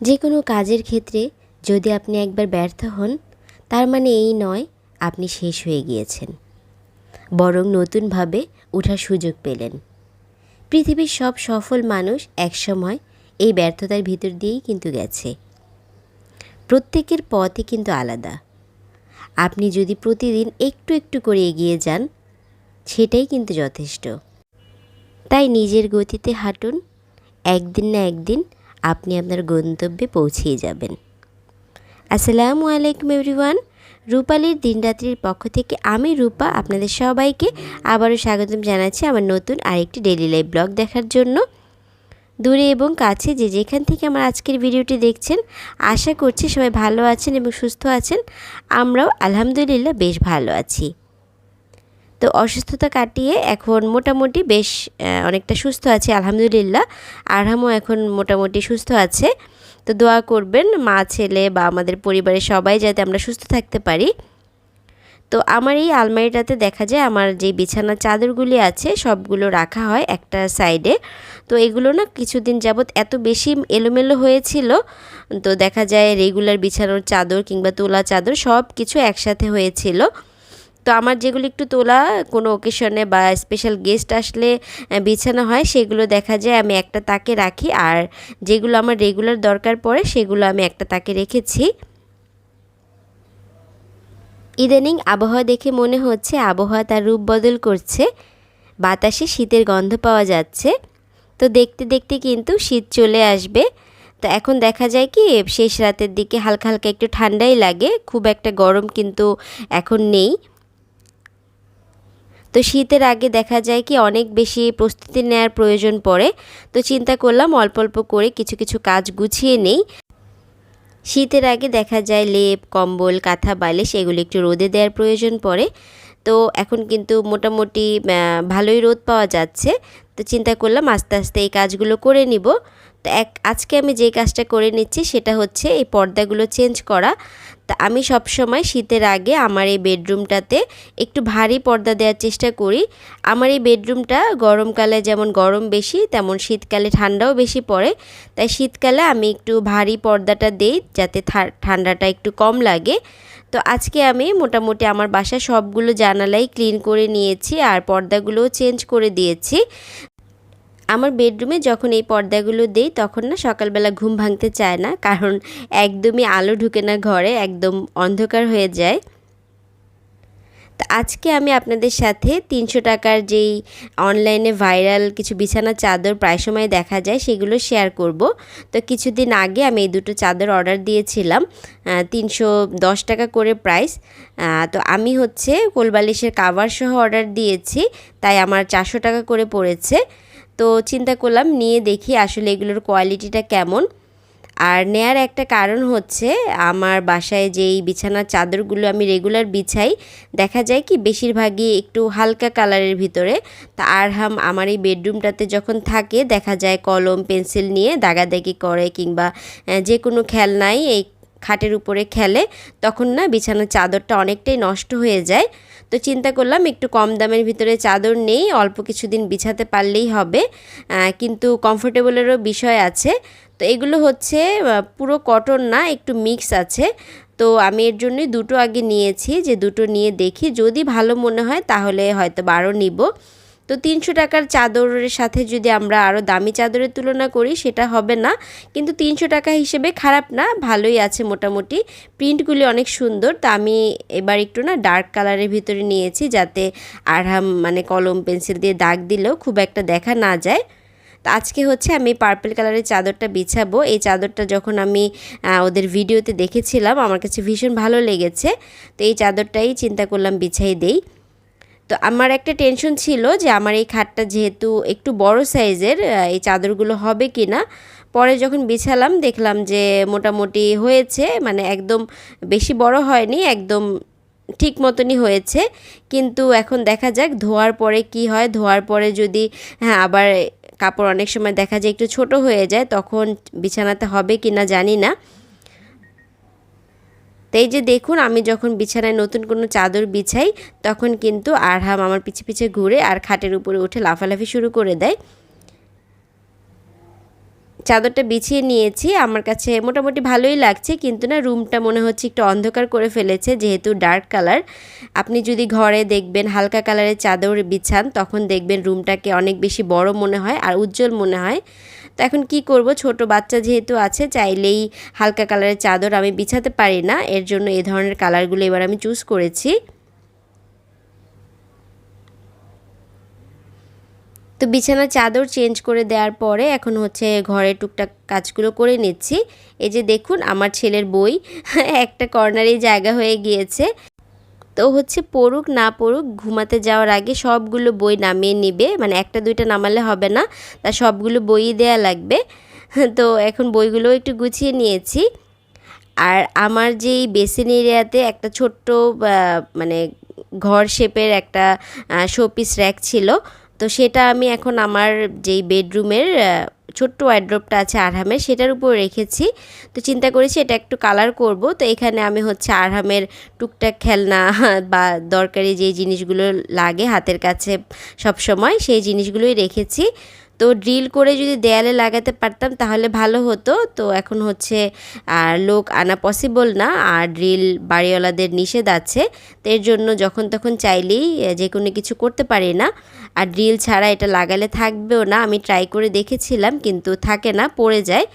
যে কোনো কাজের ক্ষেত্রে যদি আপনি একবার ব্যর্থ হন, তার মানে এই নয় আপনি শেষ হয়ে গিয়েছেন। বরং নতুনভাবে ওঠার সুযোগ পেলেন। পৃথিবীর সব সফল মানুষ একসময় এই ব্যর্থতার ভিতর দিয়েই কিন্তু গেছে। প্রত্যেকের পথই কিন্তু আলাদা। আপনি যদি প্রতিদিন একটু একটু করে এগিয়ে যান, সেটাই কিন্তু যথেষ্ট। তাই নিজের গতিতে হাঁটুন, একদিন না একদিন আপনি আপনার গন্তব্যে পৌঁছিয়ে যাবেন। আসসালামু আলাইকুম এভরিওয়ান। রূপালীর দিনরাত্রির পক্ষ থেকে আমি রূপা আপনাদের সবাইকে আবারও স্বাগতম জানাচ্ছি আমার নতুন আরেকটি ডেলি লাইফ ব্লগ দেখার জন্য। দূরে এবং কাছে যে যেখান থেকে আমার আজকের ভিডিওটি দেখছেন, আশা করছি সবাই ভালো আছেন এবং সুস্থ আছেন। আমরাও আলহামদুলিল্লাহ বেশ ভালো আছি। তো অসুস্থতা কাটিয়ে এখন মোটামুটি বেশ অনেকটা সুস্থ আছে, আলহামদুলিল্লাহ। আরহামও এখন মোটামুটি সুস্থ আছে। তো দোয়া করবেন মা, ছেলে বা আমাদের পরিবারের সবাই যাতে আমরা সুস্থ থাকতে পারি। তো আমার এই আলমারিটাতে দেখা যায় আমার যে বিছানার চাদরগুলি আছে, সবগুলো রাখা হয় একটা সাইডে। তো এগুলো না কিছুদিন যাবৎ এত বেশি এলোমেলো হয়েছিল, তো দেখা যায় রেগুলার বিছানোর চাদর কিংবা তোলা চাদর সব কিছু একসাথে হয়েছিল। তো আমার যেগুলো একটু তোলা কোনো ওকেশনে বা স্পেশাল গেস্ট আসলে বিছানা হয়, সেগুলো দেখা যায়, আমি একটা তাকে রাখি। আর যেগুলো আমার রেগুলার দরকার পড়ে, সেগুলো আমি একটা তাকে রেখেছি। ইদানিং আবহাওয়া দেখে মনে হচ্ছে আবহাওয়া তার রূপ বদল করছে। বাতাসে শীতের গন্ধ পাওয়া যাচ্ছে। তো দেখতে দেখতে কিন্তু শীত চলে আসবে। তো এখন দেখা যায় কি, শেষ রাতের দিকে হালকা হালকা একটু ঠান্ডাই লাগে। খুব একটা গরম কিন্তু এখন নেই। তো শীতের আগে দেখা যায় কি অনেক বেশি প্রস্তুতি নেওয়ার প্রয়োজন পড়ে। তো চিন্তা করলাম অল্প অল্প করে কিছু কিছু কাজ গুছিয়ে নেই। শীতের আগে দেখা যায় লেপ, কম্বল, কাঁথা, বালিশ এগুলো একটু রোদে দেওয়ার প্রয়োজন পড়ে। তো এখন কিন্তু মোটামুটি ভালোই রোদ পাওয়া যাচ্ছে। তো চিন্তা করলাম আস্তে আস্তে এই কাজগুলো করে নিব। তো এক, আজকে আমি যে কাজটা করে নিচ্ছি সেটা হচ্ছে এই পর্দাগুলো চেঞ্জ করা। তা আমি সব সময় শীতের আগে আমার এই বেডরুমটাতে একটু ভারী পর্দা দেওয়ার চেষ্টা করি। আমার এই বেডরুমটা গরমকালে যেমন গরম বেশি, তেমন শীতকালে ঠান্ডাও বেশি পড়ে। তাই শীতকালে আমি একটু ভারী পর্দাটা দেই যাতে ঠান্ডাটা একটু কম লাগে। তো আজকে আমি মোটামুটি আমার বাসা সবগুলো জানালাই ক্লিন করে নিয়েছি আর পর্দাগুলোও চেঞ্জ করে দিয়েছি। আমার বেডরুমে যখন এই পর্দাগুলো দেই, তখন না সকালবেলা ঘুম ভাঙতে চায় না, কারণ একদমই আলো ঢুকে না ঘরে, একদম অন্ধকার হয়ে যায়। তো আজকে আমি আপনাদের সাথে তিনশো টাকার যেই অনলাইনে ভাইরাল কিছু বিছানা চাদর প্রায় সময় দেখা যায়, সেগুলো শেয়ার করব। তো কিছুদিন আগে আমি এই দুটো চাদর অর্ডার দিয়েছিলাম তিনশো দশ টাকা করে প্রাইস। তো আমি হচ্ছে কোলবালিশের কাভার সহ অর্ডার দিয়েছি, তাই আমার চারশো টাকা করে পড়েছে। তো চিন্তা করলাম নিয়ে দেখি আসলে এগুলোর কোয়ালিটিটা কেমন। আর নেয়ার একটা কারণ হচ্ছে আমার বাসায় যেই বিছানার চাদরগুলো আমি রেগুলার বিছাই, দেখা যায় কি বেশিরভাগই একটু হালকা কালারের ভিতরে। তা আরহাম আমার এই বেডরুমটাতে যখন থাকে, দেখা যায় কলম, পেন্সিল নিয়ে দাগাদাগি করে কিংবা যে কোনো খেলনাই এই খাটের উপরে খেলে, তখন না বিছানার চাদরটা অনেকটাই নষ্ট হয়ে যায়। তো চিন্তা করলাম একটু কম দামের ভিতরে চাদর নেই, অল্প কিছুদিন বিছাতে পারলেই হবে। কিন্তু কমফোর্টেবলেরও বিষয় আছে। তো এগুলো হচ্ছে পুরো কটন না, একটু মিক্স আছে। তো আমি এর জন্যই দুটো আগে নিয়েছি, যে দুটো নিয়ে দেখি। যদি ভালো মনে হয় তাহলে হয়তো বারো নিব। তো তিনশো টাকার চাদরের সাথে যদি আমরা আরও দামি চাদরের তুলনা করি, সেটা হবে না। কিন্তু তিনশো টাকা হিসেবে খারাপ না, ভালোই আছে মোটামুটি। প্রিন্টগুলি অনেক সুন্দর, তো আমি এবার একটু না ডার্ক কালারের ভিতরে নিয়েছি যাতে আরহাম মানে কলম, পেন্সিল দিয়ে দাগ দিলেও খুব একটা দেখা না যায়। তো আজকে হচ্ছে আমি পার্পেল কালারের চাদরটা বিছাবো। এই চাদরটা যখন আমি ওদের ভিডিওতে দেখেছিলাম, আমার কাছে ভীষণ ভালো লেগেছে। তো এই চাদরটাই চিন্তা করলাম বিছাই দেই। তো আমার একটা টেনশন ছিল যে আমার এই খাটটা যেহেতু একটু বড় সাইজের এই চাদরগুলো হবে কি না পরে যখন বিছালাম, দেখলাম যে মোটামুটি হয়েছে মানে একদম বেশি বড় হয়নি, একদম ঠিক মতনই হয়েছে। কিন্তু এখন দেখা যাক, ধোয়ার পরে কি হয়। ধোয়ার পরে যদি হ্যাঁ আবার কাপড় অনেক সময় দেখা যায় একটু ছোট হয়ে যায়, তখন বিছানাতে হবে কি না জানি না। তো এই যে দেখুন, আমি যখন বিছানায় নতুন কোনো চাদর বিছাই, তখন কিন্তু আরহাম আমার পিছে পিছে ঘুরে আর খাটের উপরে উঠে লাফালাফি শুরু করে দেয়। চাদরটা বিছিয়ে নিয়েছি, আমার কাছে মোটামুটি ভালোই লাগছে, কিন্তু না রুমটা মনে হচ্ছে একটু অন্ধকার করে ফেলেছে, যেহেতু ডার্ক কালার। আপনি যদি ঘরে দেখবেন হালকা কালারের চাদর বিছান, তখন দেখবেন রুমটাকে অনেক বেশি বড় মনে হয় আর উজ্জ্বল মনে হয়। তো এখন কি করব? ছোট বাচ্চা যেহেতু আছে, চাইলেই হালকা কালারের চাদর আমি বিছাতে পারি না। এর জন্য এই ধরনের কালারগুলো এবার আমি চুজ করেছি। তো বিছানার চাদর চেঞ্জ করে দেওয়ার পরে এখন হচ্ছে ঘরে টুকটাক কাজগুলো করে নিচ্ছি। এই যে দেখুন, আমার ছেলের বই একটা কর্নারেই জায়গা হয়ে গিয়েছে। তো হচ্ছে পড়ুক, না পড়ুক, ঘুমাতে যাওয়ার আগে সবগুলো বই নামিয়ে নিবে। মানে একটা, দুইটা নামালে হবে না তা সবগুলো বই দেয়া লাগবে। তো এখন বইগুলো একটু গুছিয়ে নিয়েছি। আর আমার যেই বেসিন এরিয়াতে একটা ছোট্ট মানে ঘর শেপের একটা শোপিস র্যাক ছিল। তো সেটা আমি এখন আমার যেই বেডরুমের ছোট্ট ওয়াইড্রপটা আছে আরহামের, সেটার উপর রেখেছি। তো চিন্তা করেছি এটা একটু কালার করব। তো এখানে আমি হচ্ছে আরহামের টুকটাক খেলনা বা দরকারি যে জিনিসগুলো লাগে হাতের কাছে সব সময় সেই জিনিসগুলোই রেখেছি। তো ড্রিল করে যদি দেয়ালে লাগাতে পারতাম তাহলে ভালো হতো। তো এখন হচ্ছে, আর লোক আনা পসিবল না, আর ড্রিল বাড়িওয়ালাদের নিষেধ আছে। তো এর জন্য যখন তখন চাইলেই যে কোনো কিছু করতে পারি না। আর ড্রিল ছাড়া এটা লাগালে থাকবেও না, আমি ট্রাই করে দেখেছিলাম, কিন্তু থাকে না, পড়ে যায়।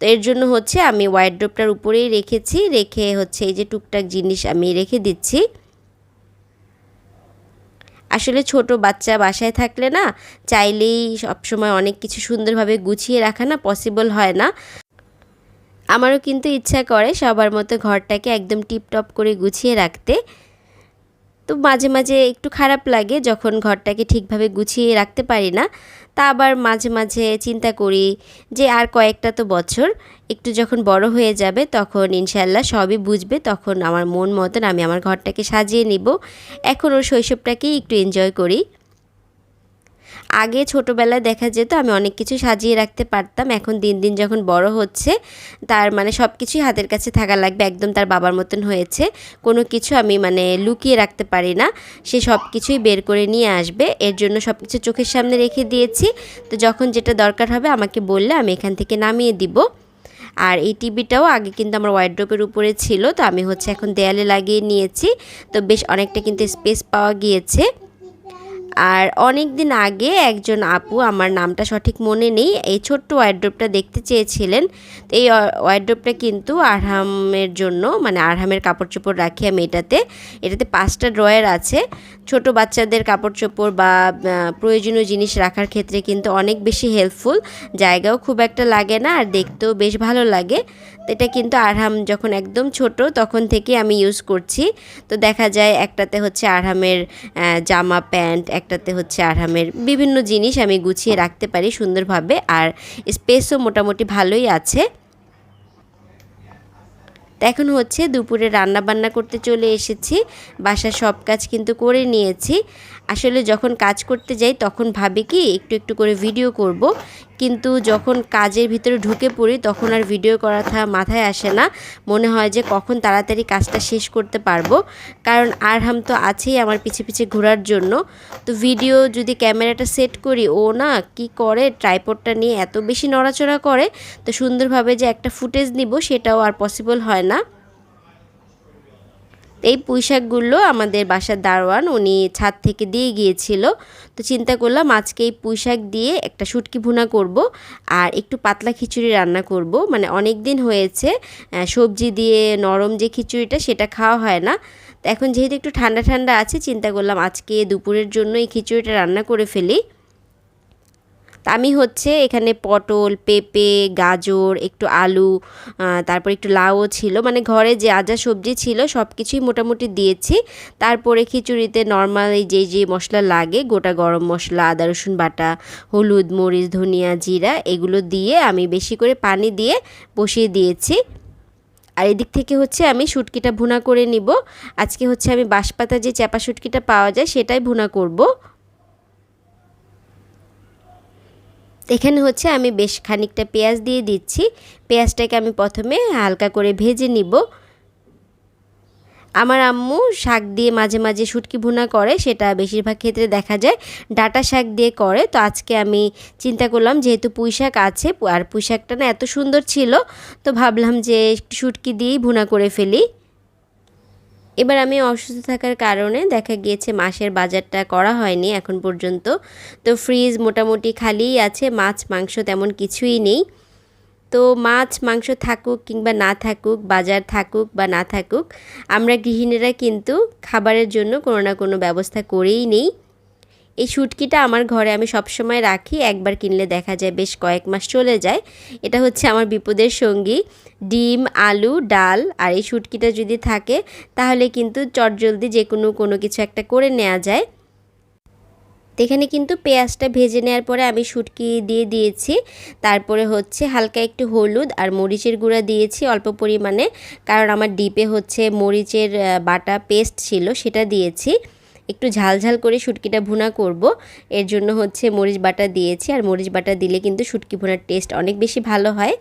তো এর জন্য হচ্ছে আমি ওয়াইড্রোপটার উপরেই রেখেছি, রেখে হচ্ছে এই যে টুকটাক জিনিস আমি রেখে দিচ্ছি। আসলে ছোট বাচ্চা বাসায় থাকলে না, চাইলেই সবসময় অনেক কিছু সুন্দরভাবে গুছিয়ে রাখা না পসিবল হয় না। আমারও কিন্তু ইচ্ছা করে সবার মতো ঘরটাকে একদম টিপটপ করে গুছিয়ে রাখতে। তো মাঝে মাঝে একটু খারাপ লাগে যখন ঘরটাকে ঠিকভাবে গুছিয়ে রাখতে পারি না। তা আবার মাঝে মাঝে চিন্তা করি যে আর কয়েকটা তো বছর, একটু যখন বড় হয়ে যাবে তখন ইনশাল্লাহ সবই বুঝবে, তখন আমার মন মতন আমি আমার ঘরটাকে সাজিয়ে নিব। এখন ওর শৈশবটাকেই একটু এনজয় করি। আগে ছোটোবেলায় দেখা যেত আমি অনেক কিছু সাজিয়ে রাখতে পারতাম, এখন দিন দিন যখন বড় হচ্ছে, তার মানে সব কিছুই হাতের কাছে থাকা লাগবে, একদম তার বাবার মতন হয়েছে। কোনো কিছু আমি মানে লুকিয়ে রাখতে পারি না, সে সব কিছুই বের করে নিয়ে আসবে, এর জন্য সব কিছু চোখের সামনে রেখে দিয়েছি। তো যখন যেটা দরকার হবে আমাকে বললে আমি এখান থেকে নামিয়ে দিব। আর এই টিভিটাও আগে কিন্তু আমার ওয়াইড্রোপের উপরে ছিল, তো আমি হচ্ছে এখন দেয়ালে লাগিয়ে নিয়েছি। তো বেশ অনেকটা কিন্তু স্পেস পাওয়া গিয়েছে। আর অনেক দিন আগে একজন আপু আমার নামটা সঠিক মনে নেই, এই ছোট্ট ওয়াইড্রোপটা দেখতে চেয়েছিলেন। তো এই ওয়াইড্রোপটা কিন্তু আরহামের জন্য মানে আরহামের কাপড় চোপড় রাখি আমি এটাতে। এটাতে পাঁচটা ড্রয়ার আছে। ছোট বাচ্চাদের কাপড় চোপড় বা প্রয়োজনীয় জিনিস রাখার ক্ষেত্রে কিন্তু অনেক বেশি হেল্পফুল জায়গাও খুব একটা লাগে না আর দেখতেও বেশ ভালো লাগে। এটা কিন্তু আরহাম যখন একদম ছোট, তখন থেকে আমি ইউজ করছি। তো দেখা যায় একটাতে হচ্ছে আরহামের জামা, প্যান্ট, একটাতে হচ্ছে আরহামের বিভিন্ন জিনিস আমি গুছিয়ে রাখতে পারি সুন্দরভাবে। আর স্পেসও মোটামুটি ভালোই আছে। এখন হচ্ছে দুপুরে রান্না বান্না করতে চলে এসেছি। বাসার সব কাজ কিন্তু করে নিয়েছি। আসলে যখন কাজ করতে যাই, তখন ভাবি কি, একটু একটু করে ভিডিও করব। কিন্তু যখন কাজের ভিতরে ঢুকে পড়ি, তখন আর ভিডিও করাটা মাথায় আসে না। মনে হয় যে কখন তাড়াতাড়ি কাজটা শেষ করতে পারব। কারণ আরহাম তো আছেই আমার পিছে পিছে ঘোরার জন্য। তো ভিডিও যদি ক্যামেরাটা সেট করি, ও না কি করে? ট্রাইপডটা নিয়ে এত বেশি নড়াচড়া করে। তো সুন্দরভাবে যে একটা ফুটেজ নিব, সেটাও আর পসিবল হয় না। এই পুঁইশাকগুলো আমাদের বাসার দারোয়ান, উনি ছাদ থেকে দিয়ে গিয়েছিল। তো চিন্তা করলাম আজকে এই পুঁইশাক দিয়ে একটা শুটকি ভুনা করব আর একটু পাতলা খিচুড়ি রান্না করব। মানে অনেক দিন হয়েছে সবজি দিয়ে নরম যে খিচুড়িটা সেটা খাওয়া হয় না। তো এখন যেহেতু একটু ঠান্ডা ঠান্ডা আছে, চিন্তা করলাম আজকে দুপুরের জন্য এই খিচুড়িটা রান্না করে ফেলি। আমি হচ্ছে এখানে পটল, পেঁপে, গাজর, একটু আলু তারপর একটু লাউও ছিল। মানে ঘরে যে আজা সবজি ছিল সব কিছুই মোটামুটি দিয়েছি। তারপরে খিচুড়িতে নর্মাল যে যে মশলা লাগে, গোটা গরম মশলা, আদা, রসুন বাটা, হলুদ, মরিচ, ধনিয়া, জিরা, এগুলো দিয়ে আমি বেশি করে পানি দিয়ে বসিয়ে দিয়েছি। আর এদিক থেকে হচ্ছে আমি শুটকিটা ভুনা করে নিব। আজকে হচ্ছে আমি বাঁশপাতা যে চাপা শুটকিটা পাওয়া যায় সেটাই ভুনা করব। এখানে হচ্ছে আমি বেশ খানিকটা পেঁয়াজ দিয়ে দিচ্ছি। পেঁয়াজটাকে আমি প্রথমে হালকা করে ভেজে নিব। আমার আম্মু শাক দিয়ে মাঝে মাঝে শুটকি ভুনা করে, সেটা বেশিরভাগ ক্ষেত্রে দেখা যায়। ডাটা শাক দিয়ে করে, তো আজকে আমি চিন্তা করলাম যেহেতু পুঁই শাক আছে, আর পুঁই শাকটা না এত সুন্দর ছিল, তো ভাবলাম যে শুটকি দিয়েই ভুনা করে ফেলি। এবার আমি অসুস্থ থাকার কারণে দেখা গিয়েছে মাসের বাজারটা করা হয়নি এখন পর্যন্ত। তো ফ্রিজ মোটামুটি খালিই আছে, মাছ, মাংস তেমন কিছুই নেই। তো মাছ, মাংস থাকুক কিংবা না থাকুক, বাজার থাকুক বা না থাকুক, আমরা গৃহিণীরা কিন্তু খাবারের জন্য কোনো না কোনো ব্যবস্থা করেই নেই। এই শুটকিটা আমার ঘরে আমি সবসময় রাখি, একবার কিনলে দেখা যায় বেশ কয়েক মাস চলে যায়। এটা হচ্ছে আমার বিপদের সঙ্গী, ডিম, আলু, ডাল, আর এই শুটকিটা যদি থাকে, তাহলে কিন্তু চটজলদি যে কোনো কোনো কিছু একটা করে নেওয়া যায়। এখানে কিন্তু পেঁয়াজটা ভেজে নেওয়ার পরে আমি শুটকি দিয়ে দিয়েছি। তারপরে হচ্ছে হালকা একটু হলুদ আর মরিচের গুঁড়া দিয়েছি অল্প পরিমাণে, কারণ আমার ডিপে হচ্ছে মরিচের বাটা পেস্ট ছিল সেটা দিয়েছি। একটু ঝালঝাল করে শুটকিটা ভুনা করব। এর জন্য হচ্ছে মরিচ বাটা দিয়েছি। আর মরিচ বাটা দিলে কিন্তু শুটকি ভুনার টেস্ট অনেক বেশি ভালো হয়।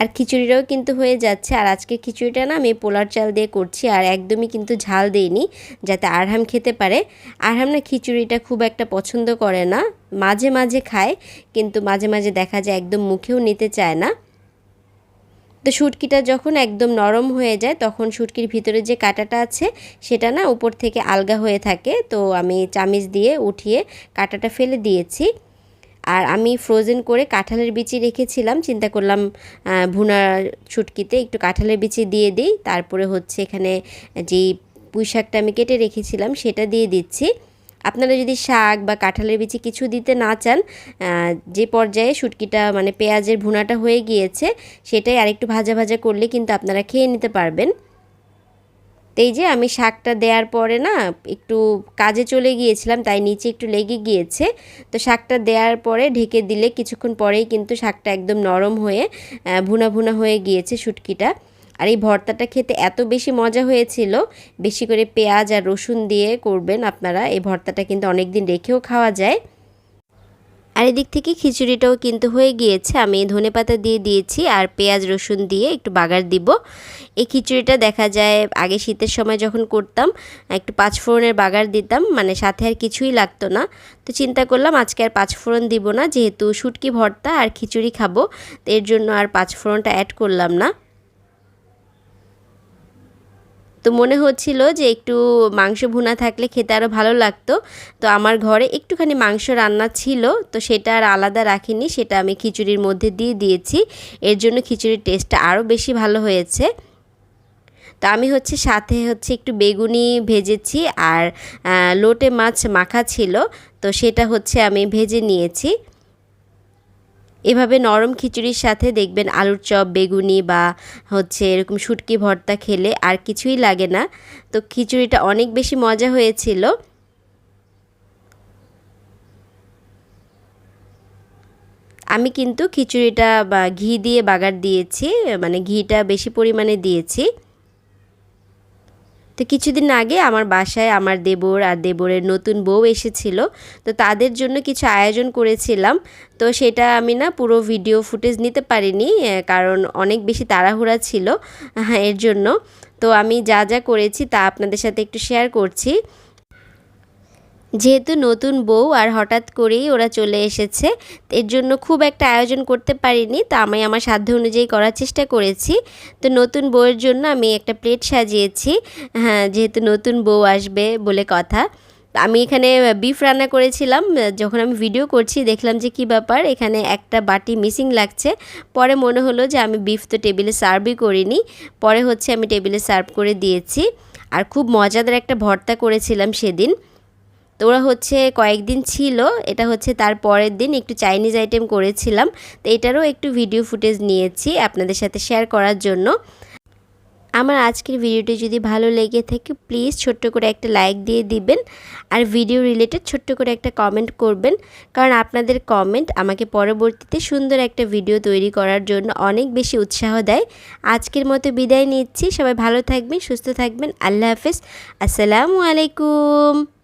আর খিচুড়িটাও কিন্তু হয়ে যাচ্ছে। আর আজকে খিচুড়িটা না আমি পোলার চাল দিয়ে করছি। আর একদমই কিন্তু ঝাল দেইনি, যাতে আরহাম খেতে পারে। আরহাম না খিচুড়িটা খুব একটা পছন্দ করে না। মাঝে মাঝে খায়, কিন্তু মাঝে মাঝে দেখা যায় একদম মুখেও নিতে চায় না। তো শুটকিটা যখন একদম নরম হয়ে যায়, তখন শুটকির ভিতরে যে কাঁটাটা আছে, সেটা না উপর থেকে আলগা হয়ে থাকে। তো আমি চামিচ দিয়ে উঠিয়ে কাঁটাটা ফেলে দিয়েছি। আর আমি ফ্রোজেন করে কাঁঠালের বিচি রেখেছিলাম। চিন্তা করলাম ভুনা ছুটকিতে একটু কাঁঠালের বিচি দিয়ে দিই। তারপরে হচ্ছে এখানে যেই পুঁই শাকটা আমি কেটে রেখেছিলাম, সেটা দিয়ে দিচ্ছি। আপনারা যদি শাক বা কাঁঠালের বিচি কিছু দিতে না চান যে পর্যায়ে শুটকিটা মানে পেঁয়াজের ভুনাটা হয়ে গিয়েছে, সেটাই আরেকটু ভাজা ভাজা করলে কিন্তু আপনারা খেয়ে নিতে পারবেন। তো এই যে আমি শাকটা দেওয়ার পরে না, একটু কাজে চলে গিয়েছিলাম, তাই নিচে একটু লেগে গিয়েছে। তো শাকটা দেওয়ার পরে ঢেকে দিলে কিছুক্ষণ পরেই কিন্তু শাকটা একদম নরম হয়ে ভুনা ভুনা হয়ে গিয়েছে শুটকিটা। আর এই ভর্তাটা খেতে এত বেশি মজা হয়েছিল, বেশি করে পেঁয়াজ আর রসুন দিয়ে করবেন আপনারা। এই ভর্তাটা কিন্তু অনেক দিন রেখেও খাওয়া যায়। আর এদিক থেকে খিচুড়িটাও কিন্তু হয়ে গিয়েছে। আমি ধনে পাতা দিয়ে দিয়েছি আর পেঁয়াজ, রসুন দিয়ে একটু বাগার দিব। এই খিচুড়িটা দেখা যায়, আগে শীতের সময় যখন করতাম, একটু পাঁচফোড়নের বাগার দিতাম মানে সাথে আর কিছুই লাগতো না। তো চিন্তা করলাম, আজকে আর পাঁচফোড়ন দিব না, যেহেতু শুটকি ভর্তা আর খিচুড়ি খাব তো এর জন্য আর পাঁচফোড়নটা অ্যাড করলাম না। তো মনে হচ্ছিল যে একটু মাংস ভুনা থাকলে খেতে আরও ভালো লাগতো। তো আমার ঘরে একটুখানি মাংস রান্না ছিল, তো সেটা আর আলাদা রাখিনি, সেটা আমি খিচুড়ির মধ্যে দিয়ে দিয়েছি। এর জন্য খিচুড়ির টেস্টটা আরও বেশি ভালো হয়েছে। তো আমি হচ্ছে সাথে হচ্ছে একটু বেগুনি ভেজেছি আর লোটে মাছ মাখা ছিল, তো সেটা হচ্ছে আমি ভেজে নিয়েছি। এভাবে নরম খিচুড়ির সাথে দেখবেন আলুর চপ, বেগুনি বা হচ্ছে এরকম শুটকি ভর্তা খেলে আর কিছুই লাগে না। তো খিচুড়িটা অনেক বেশি মজা হয়েছিল। আমি কিন্তু খিচুড়িটা বা ঘি দিয়ে বাগার দিয়েছি মানে ঘিটা বেশি পরিমাণে দিয়েছি। তো কিছুদিন আগে আমার বাসায় আমার দেবর আর দেবরের নতুন বউ এসেছিল, তো তাদের জন্য কিছু আয়োজন করেছিলাম। তো সেটা আমি না পুরো ভিডিও ফুটেজ নিতে পারিনি কারণ অনেক বেশি তাড়াহুড়া ছিল হ্যাঁ এর জন্য। তো আমি যা যা করেছি তা আপনাদের সাথে একটু শেয়ার করছি। যেহেতু নতুন বউ আর হঠাৎ করেই ওরা চলে এসেছে, এর জন্য খুব একটা আয়োজন করতে পারিনি, তো আমি আমার সাধ্য অনুযায়ী করার চেষ্টা করেছি। তো নতুন বউয়ের জন্য আমি একটা প্লেট সাজিয়েছি হ্যাঁ যেহেতু নতুন বউ আসবে বলে কথা। আমি এখানে বিফ রান্না করেছিলাম, যখন আমি ভিডিও করছি দেখলাম যে কি ব্যাপার, এখানে একটা বাটি মিসিং লাগছে। পরে মনে হলো যে আমি বিফ তো টেবিলে সার্ভই করিনি, পরে হচ্ছে আমি টেবিলে সার্ভ করে দিয়েছি। আর খুব মজাদার একটা ভর্তা করেছিলাম সেদিন। তো ওরা হচ্ছে কয়েকদিন ছিল, এটা হচ্ছে তার পরের দিন, একটু চাইনিজ আইটেম করেছিলাম, তো এটারও একটু ভিডিও ফুটেজ নিয়েছি আপনাদের সাথে শেয়ার করার জন্য। আমার আজকের ভিডিওটি যদি ভালো লেগে থাকে প্লিজ ছোট্ট করে একটা লাইক দিয়ে দিবেন, আর ভিডিও রিলেটেড ছোট্ট করে একটা কমেন্ট করবেন, কারণ আপনাদের কমেন্ট আমাকে পরবর্তীতে সুন্দর একটা ভিডিও তৈরি করার জন্য অনেক বেশি উৎসাহ দেয়। আজকের মতো বিদায় নিচ্ছি, সবাই ভালো থাকবেন, সুস্থ থাকবেন, আল্লাহ হাফেজ, আসসালামু আলাইকুম।